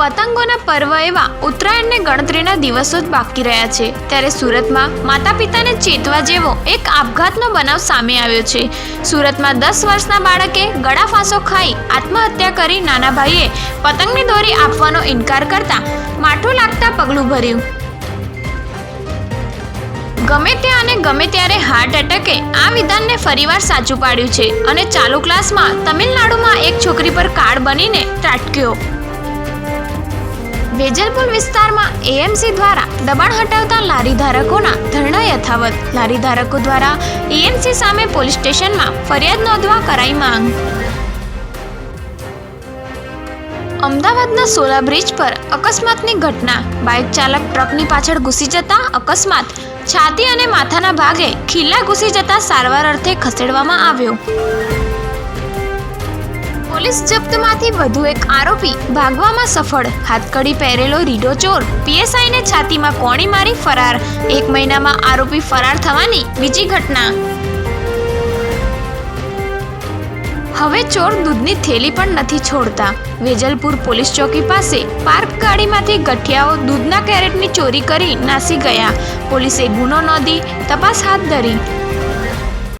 પતંગોના પર્વ એવા ઉત્તરાયણને ગણતરીના દિવસો જ બાકી રહ્યા છે. ત્યારે સુરતમાં માતા પિતાને ચેતવા જેવો એક આપઘાતનો બનાવ સામે આવ્યો છે. સુરતમાં દસ વર્ષના બાળકે ગળા ફાંસો ખાઈ આત્મહત્યા કરી નાના ભાઈએ પતંગની દોરી આપવાનો ઇનકાર કરતા માઠું લાગતા પગલું ભર્યું. ગમે ત્યાં અને ગમે ત્યારે હાર્ટ એટેકે આ વિધાનને ફરીવાર સાચું પાડ્યું છે અને ચાલુ ક્લાસમાં તમિલનાડુમાં એક છોકરી પર કાર્ડ બનીને ત્રાટક્યો. વેજલપુર વિસ્તારમાં એએમસી દ્વારા દબાણ હટાવતા લારી ધારકોના ધરણા યથાવત લારી ધારકો દ્વારા એએમસી સામે પોલીસ સ્ટેશનમાં ફરિયાદ નોંધવા કરાઈ માંગ. અમદાવાદના સોલા બ્રિજ પર અકસ્માતની ઘટના. બાઇક ચાલક ટ્રકની પાછળ ઘૂસી જતા અકસ્માત. છાતી અને માથાના ભાગે ખીલ્લા ઘૂસી જતા સારવાર અર્થે ખસેડવામાં આવ્યો. પોલીસ જપ્તમાંથી વધુ એક આરોપી ભાગવામાં સફળ. હાથકડી પહેરેલો રીડો ચોર પીએસઆઈને છાતીમાં કોણી મારી ફરાર. એક મહિનામાં આરોપી ફરાર થવાની બીજી ઘટના. હવે ચોર દૂધની થેલી પણ નથી છોડતા. વેજલપુર પોલીસ ચોકી પાસે પાર્ક ગાડીમાંથી ગઠિયાઓ દૂધના કેરેટની ચોરી કરી નાસી ગયા. પોલીસે ગુનો નોંધી તપાસ હાથ ધરી.